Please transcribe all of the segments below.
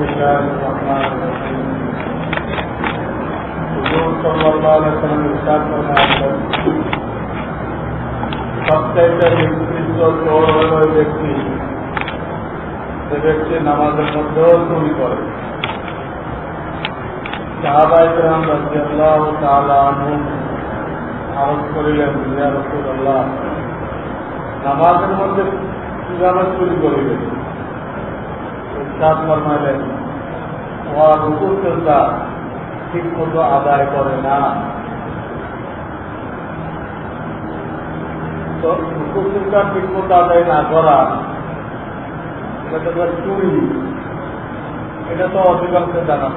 الله الرحمن الرحيم হুজুর সাল্লাল্লাহু আলাইহি ওয়াসাল্লাম ইরশাদ ফরমায়েছেন সবচাইতে নিকৃষ্ট চোর হল ওই ব্যক্তি যে ব্যক্তি নামাজের মধ্যেও চুরি করে সাহাবাই کرام রাদিয়াল্লাহু তাআলা আনহুম আরজ করিলেন ইয়া রাসূলুল্লাহ নামাজের মধ্যে কিভাবে চুরি করিলেন ইরশাদ ফরমাইলেন ওয়া রুকু ঠিক মতো আদায় করে না। তো ঠিক মতো আদায় না করা চুরি। এটা তো জানা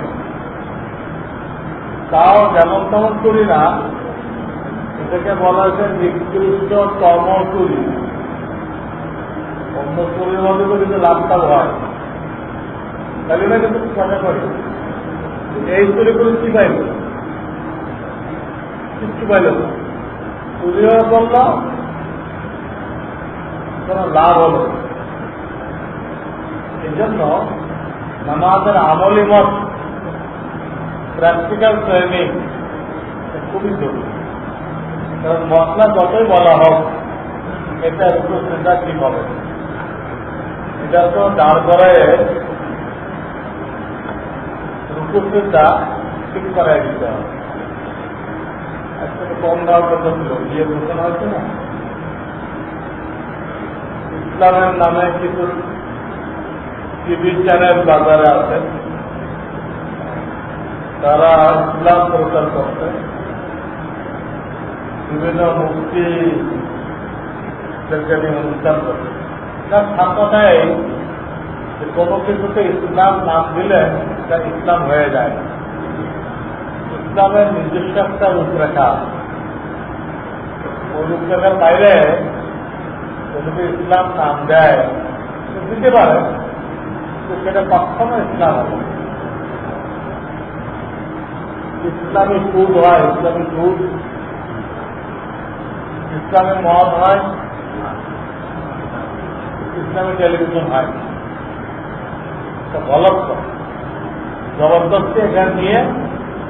তাও যেমন তেমন চুরি না এটাকে বলা হয়েছে নিকৃষ্ট তম চুরি অন্য চুরির মধ্যে কিন্তু লাভটা হয়। তাহলে না কিন্তু মজা করে? এই চুরি করে কি পাইল? কিচ্ছু পাইল চুরিও করল কোন লাভ হলো এই জন্য নামাজের আমলি মত প্র্যাকটিক্যাল ট্রেনিং খুবই জরুরি। কারণ মশলা যতই বলা হোক, এটা রূপসেটা ঠিক হবে। এটা তো দাঁড় করায় রূপসেটা ঠিক করাই দিতে হবে। একটা কম দাম কথা ছিল বিয়ে ঘোষণা হয়েছে না? ইসলামের নামে কিছু টিভি চ্যানেল বাজারে আছে। তারা ইসলাম প্রচার করতে বিভিন্ন মুক্তি অনুষ্ঠান করতে তার ছাত্রটাই যে কোনো কিছুতে ইসলাম নাম দিলে তা ইসলাম হয়ে যায়। ইসলামের নিজস্ব একটা রূপরেখা। ওই রূপরেখার বাইরে যদি ইসলাম নাম দেয় দিতে পারে তো সেটা কখনো ইসলাম হবে ইসলামী ফুড হয়, ইসলামী ফুড ইসলামী মদ হয়, ইসলামী টেলিভিশন হয়। গলত জবরদস্তি এখানে নিয়ে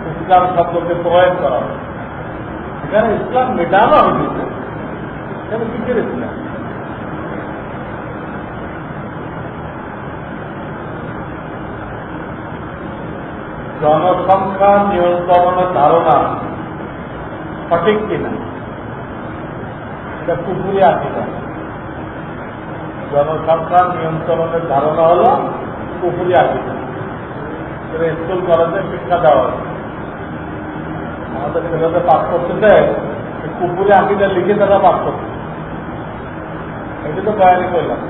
ইসলাম শব্দকে প্রয়োগ করা হয়। এখানে ইসলাম মেটানো হয়েছে। এখানে কিসের ইসলাম জনসংখ্যা নিয়ন্ত্রণের ধারণা সঠিক কিনা? এটা পুকুরে আকিদা জনসংখ্যা নিয়ন্ত্রণের ধারণা হল পুকুরি এটা স্কুল কলেজে শিক্ষা দেওয়া আমাদের ছেলেদের পাস করতেছে কুপুরে আকিদা লিখে তারা পাস করছে। এটা তো বয়ানি করলাম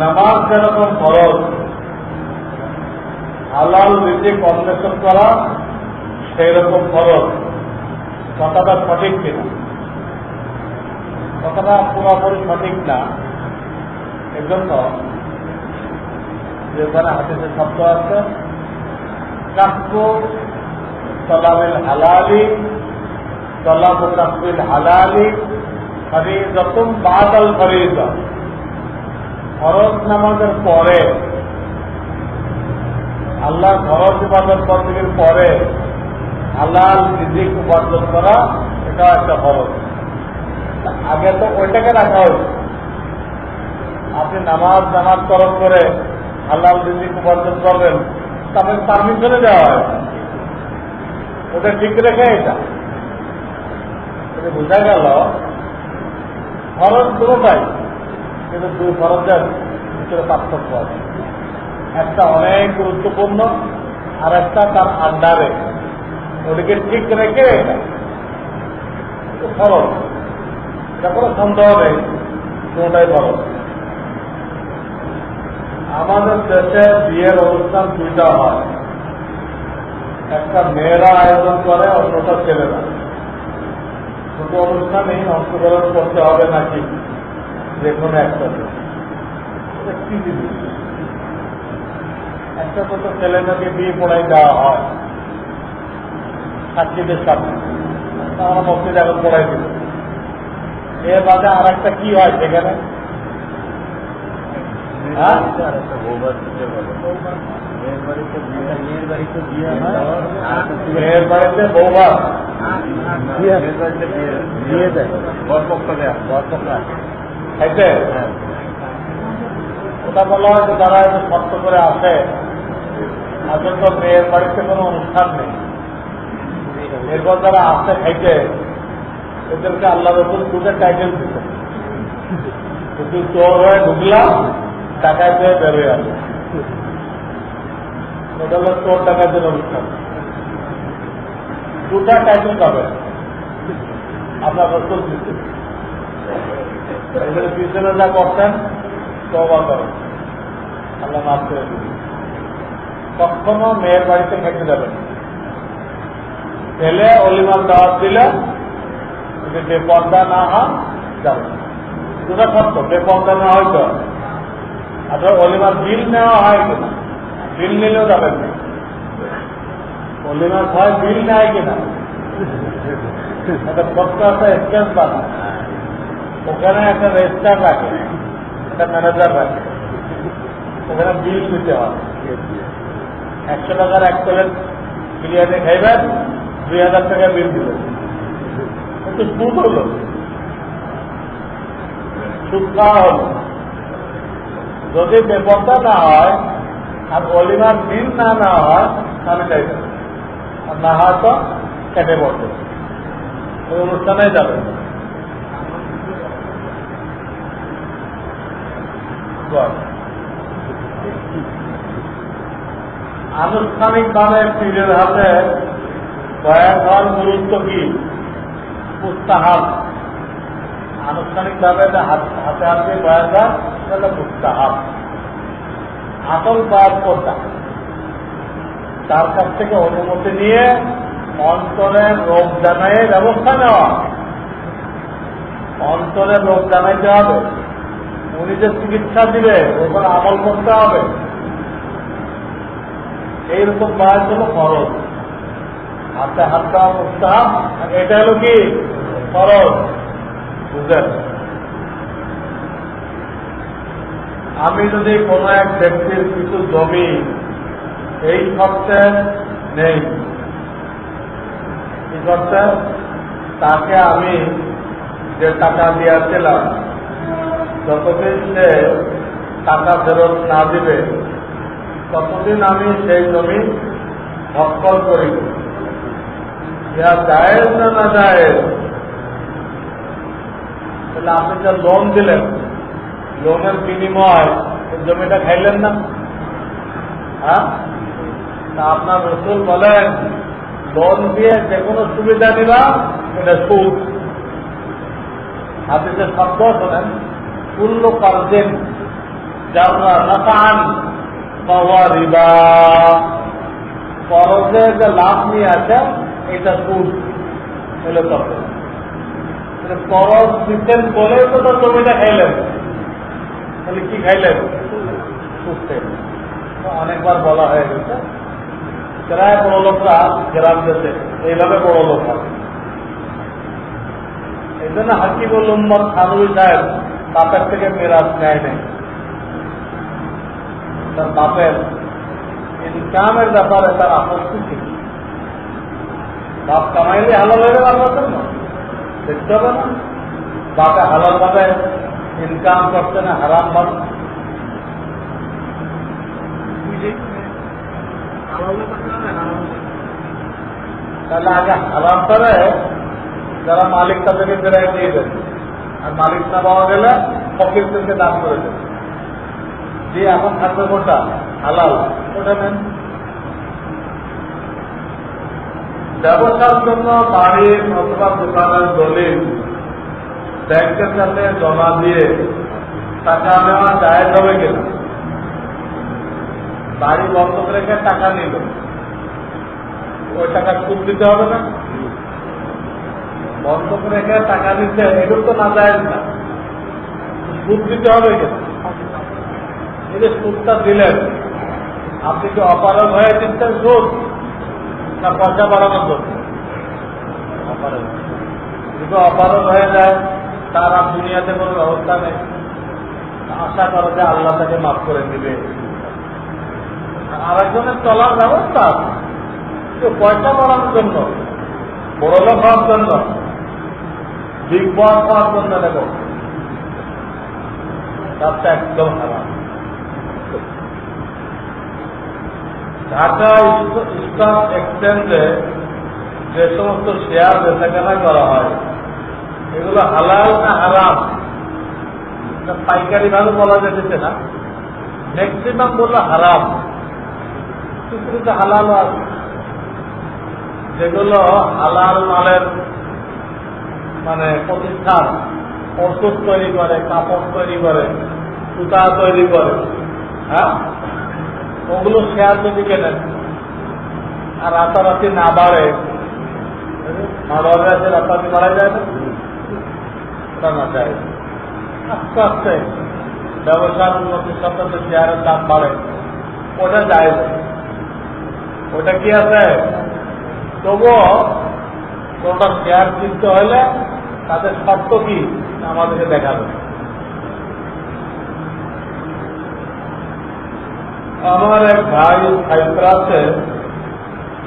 নামাজ যেরকম খরচ হালাল রিজিক অন্বেষণ করা সেই রকম খরচ কথাটা সঠিক কিনা? কথাটা পুরোপুরি সঠিক না। এর জন্য যেখানে হাতিতে শব্দ আছে কাব্য তলাবিল হালালি, তলাব কাব্বিল হালালি ফরিদতুম বাদাল ফরিদা ফরজ নামাজের পরে, আল্লাহ ফরজ ইবাদত বন্দীর পরে হালাল রিজিক উপার্জন করা এটা একটা ফরজ। আগে তো ওইটাকে রাখা হয়েছে। আপনি নামাজ নামাজ তরফ করে হালাল রিজিক উপার্জন করবেন, তাদের পারমিশনে দেওয়া হয়। ওটা ঠিক রেখে এটা। বোঝা গেল, ফরজ দুটাই কিন্তু দুই ফরজের ভিতরে পার্থক্য আছে। একটা অনেক গুরুত্বপূর্ণ, আর একটা তার আন্ডারে ওটিকে ঠিক রেখে এটা ফরজ। এটা কোনো সন্দেহ নেই, কোনটাই ফরজ। আমাদের দেশে বিয়ের অনুষ্ঠান দুইটা হয়। একটা মেয়েরা আয়োজন করে, অন্যটা ছেলেরা। দুটো অনুষ্ঠানেই অংশগ্রহণ করতে হবে নাকি? যে কোনো একটা কি জিনিস একটা তো তো ছেলেটাকে বিয়ে পড়াই দেওয়া হয়। সাক্ষীদের সাথে আমরা মসজিদ এখন পড়াই দিল। এর বাদে আর একটা কি হয় সেখানে হ্যাঁ? আর একটা বৌভাত দিতে বলে মেয়ের বাড়িতে বিয়ে মেয়ের বাড়িতে বিয়ে। হয় বাড়িতে দেয়। বরপক্ষ দেয়। বরপক্ষ আসে। হ্যাঁ। ওটা বলা হয় যে যারা একটু কষ্ট করে আসে আজকে তো মেয়ের বাড়িতে কোনো অনুষ্ঠান নেই। এরপর যারা আসে খাইতে এদেরকে আল্লাহ রসুল দুটো টাইটেল দিতে শুধু চোর হয়ে ঢুকলাম টাকায় পেয়ে বেরোয় আসে। ওটা হলো চোর টাকাদের অনুষ্ঠান দুটা টাইটেল পাবে। আপনার রসুল দিতে এদের পিছনে যা করতেন তবা করেন। আল্লাহ মাফ করে দিন কখনো মেয়ের বাড়িতে খেতে যাবেন ছেলে অলিমার দাওয়াত দিলে যদি বেপর্দা না হয় যাবেন দুটা শর্ত, বেপর্দা না হয় তো। আপনার অলিমার বিল নেওয়া হয় কিনা? বিল নিলেও যাবেন না। অলিমার হয়, বিল নেয় কিনা? একটা ছোট্ট একটা এক্সপেন্স বানা ওখানে একটা রেজিস্টার রাখে, একটা ম্যানেজার রাখে। ওখানে বিল দিতে হয়। একশো টাকার এক প্লেট বিরিয়ানি খাইবেন, দুই হাজার টাকা বিল দিবেন। একটু সুদ হলো। সুদ খাওয়া হলো। যদি বেপরটা না হয় আর অলিমার দিন না না হয়, তাহলে চাইবেন আর না হয় তো কেটে পড়বে। ওই অনুষ্ঠানে যাবে। আনুষ্ঠানিকভাবে পীরের হাতে বয়ান হওয়ার গুরুত্ব কি? পুস্তাহাব আনুষ্ঠানিকভাবে হাতে হাতে বয়ান দেয় সেটা পুস্তাহাব আসল বয়ান কোনটা? তার কাছ থেকে অনুমতি নিয়ে অন্তরের রোগ জানায় ব্যবস্থা নেওয়া। অন্তরের রোগ জানাইতে হবে। উনি যে চিকিৎসা দিবে ওপর আমল করতে হবে। এইরকম বয়স হলো ফরজ। হাতে হাত দেওয়া মুস্তাহাব, আর এটা হলো কি? খরচ বুঝলেন? আমি যদি কোনো এক ব্যক্তির কিছু জমি এই শর্তে নেই, কি করতে তাকে আমি যে টাকা দিয়েছিলাম, যতদিন সে টাকা ফেরত না দিবে, ততদিন আমি সেই জমি দখল করি ইয়া জায়েজ না জায়েজ? তাহলে আপনি যে লোন দিলেন লোনের বিনিময়, জমিটা খাইলেন না? হ্যাঁ? আপনার রসুল বলেন, লোন দিয়ে যে কোনো সুবিধা নিবা, এটা সুদ। হাতিতে শব্দ শোনেন, কুল্ল কার্জেন যে লাভ নিয়ে আছে এটা সুদ। হলে তবে করজ দিচ্ছেন বলেই তো জমিটা খাইলেন। তাহলে কি খাইলেন? তো অনেকবার বলা হয়ে গেছে। প্রায় বড় লোকরা গ্রাম দেশে এইভাবে বড় লোক হয়। এই জন্য হাকিবুল উম্মদ খানুই সাহেব বাপের থেকে মেরাজ নেয় নেই। তার বাপের ইনকামের ব্যাপারে তার আপত্তি ছিল। বাপ কামাইলে হালাল হয়ে গেল আপনার জন্য দেখতে হবে না। বাপে হালাল ভাবে ইনকাম করছে না হারাম ভাবে তাহলে আগে হারাম করে যারা মালিক তাদেরকে ফেরাই দিয়ে দেবে। আর মালিক না পাওয়া গেলে ফকিরদেরকে দান করে দেবে। যে এখন থাকবে কোনটা? হালাল। ওটা নেন? ব্যবসার জন্য বাড়ির অথবা দোকানের দলিল ব্যাংকের সাথে জমা দিয়ে টাকা নেওয়া যায় হবে কিনা? বাড়ি বন্ধক রেখে টাকা নিল? ওই টাকা সুদ দিতে হবে না? বন্ধক রেখে টাকা দিতে এগুলো তো না যায় না। সুদ দিতে হবে কেন? এই যে সুদটা দিলেন, আপনি কি অপারগ হয়ে দিচ্ছেন সুদ না পয়সা বাড়ানোর জন্য? অপারগ। যদি অপারগ হয়ে যায় তার আর দুনিয়াতে কোনো ব্যবস্থা নেই। আশা করে যে আল্লাহ তাকে মাফ করে দিবে। আর একজনের চলার ব্যবস্থা কিন্তু পয়সা বাড়ানোর জন্য, বড় লোক হওয়ার জন্য বিগ বস হওয়ার জন্য দেখো তারটা একদম হারাম ঢাকা স্টক এক্সচেঞ্জে যে সমস্ত শেয়ার বেচাকেনা করা হয় এগুলো হালাল না হারাম? পাইকারি ভাবে বলা যেতেছে না। ম্যাক্সিমাম বলল হারাম। কিছু হালাল আছে। যেগুলো হালাল মালের মানে প্রতিষ্ঠান ওষুধ তৈরি করে, কাপড় তৈরি করে, সুতা তৈরি করে হ্যাঁ? ওগুলো শেয়ার যদি কেনেন, আর রাতারাতি না বাড়ে আছে রাতারাতি বাড়া যায় না? ওটা না যায়। আস্তে আস্তে ব্যবসার উন্নতির সাথে সাথে শেয়ারের দাম বাড়ে। ওটা যায় ওটা কি আছে? তবুও কোনটা শেয়ার কিনতে হলে তাদের শর্ত কি? আমাদেরকে দেখাবে। আমার এক ভাই হাইদ্রাবাদে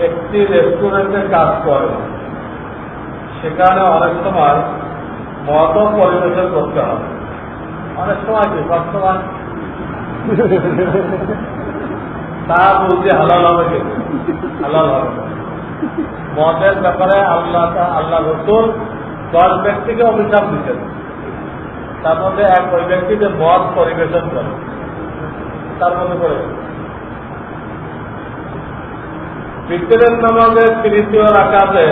একটি রেস্টুরেন্টে কাজ করে। সেখানে অনেক সময় মদ পরিবেশন করতে হবে। অনেক সময় কি সময় তা বলছে হালাল হবে কিন্তু হালাল হবে। মদের ব্যাপারে আল্লাহ আল্লাহ রসুল দশ ব্যক্তিকে অভিশাপ দিতেন। তার মধ্যে এক ওই ব্যক্তি যে মদ পরিবেশন করে। তার মধ্যে করে। ভিতরের নামাজের তৃতীয় রাখাতে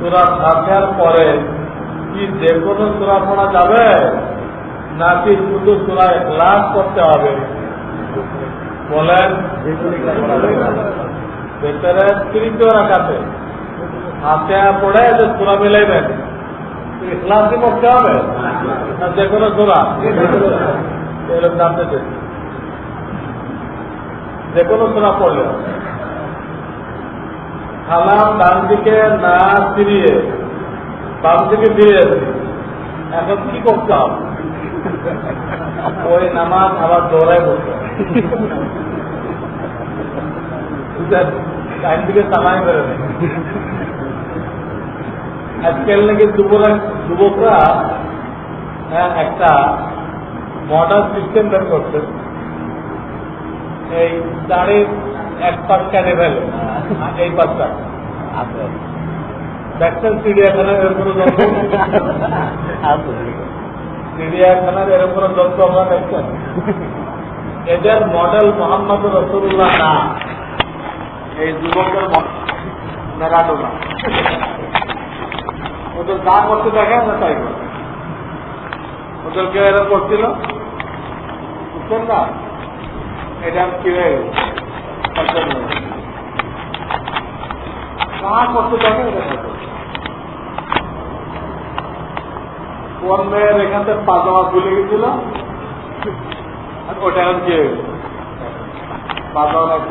তোরা সাথের পরে কি যে কোনো সুরা পড়া যাবে? নাকি শুধু সুরা ক্লাস করতে হবে? বলেন, ভেতরে তৃতীয় রাখাতে হাতে পড়ে যে সুরা মিলাইবেন ইসলামকে পড়তে হবে? না, যে কোনো সুরা। এরকম জানতে চাই। যে কোনো সুরা পড়লে। সালাম ডান দিকে না ফিরিয়ে বাম দিকে ফিরিয়ে দেবে। এখন কি করতে হবে? ওই নামাজ আবার দৌড়ায় বলতে করে আজকাল নাকি যুবকরা হ্যাঁ, একটা মডার্ন সিস্টেম বের করছে। এই দাড়ির এক পাশ আর এই পাশটা। দেখছেন চিড়িয়াখানার এরকম চিড়িয়াখানার এরকম যন্ত্র আমরা দেখছেন এদের মডেল মোহাম্মদ রসুল্লাহ না। এই যুবকের মেরাডোনা ওদের যা করতে দেখে না তাই। ওদেরকে এরা করছিল? বুঝছেন না? এটা কি হয়ে গেছে করতে দেখে করতে। মেয়ের এখান পাজামা খুলে গেছিল? ওটা এখন পাজামা এক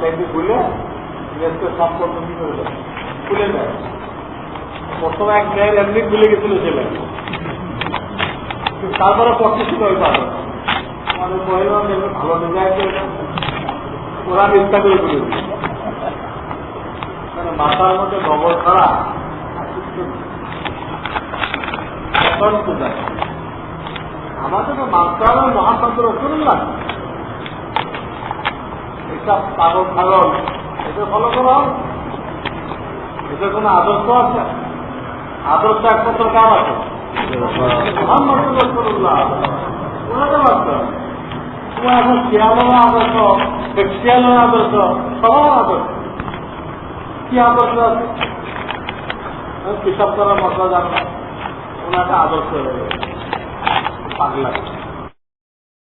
ড্রেসকে সব কি করে দেয়? প্রথমে এক মেয়ের এমনি খুলে গেছিল ছেলে। তারপরে পড়তেছিল ওই পাবে ভালো ডিজাইন করে ওরা ইচ্ছা করে মানে মাথার মধ্যে গোবর ছাড়া আর কিছু নেই। আমাদের তো হবে মহাপাত্র রসুল্লাহ। এসব পাগল পাগল। এটা ফলো করা এটা কোনো আদর্শ আছে? আদর্শ একমাত্র কার আছে? মোহাম্মদ আদর্শ করার মশলা জানো ওনাকে আদর্শ হয়ে গেছে পাগলা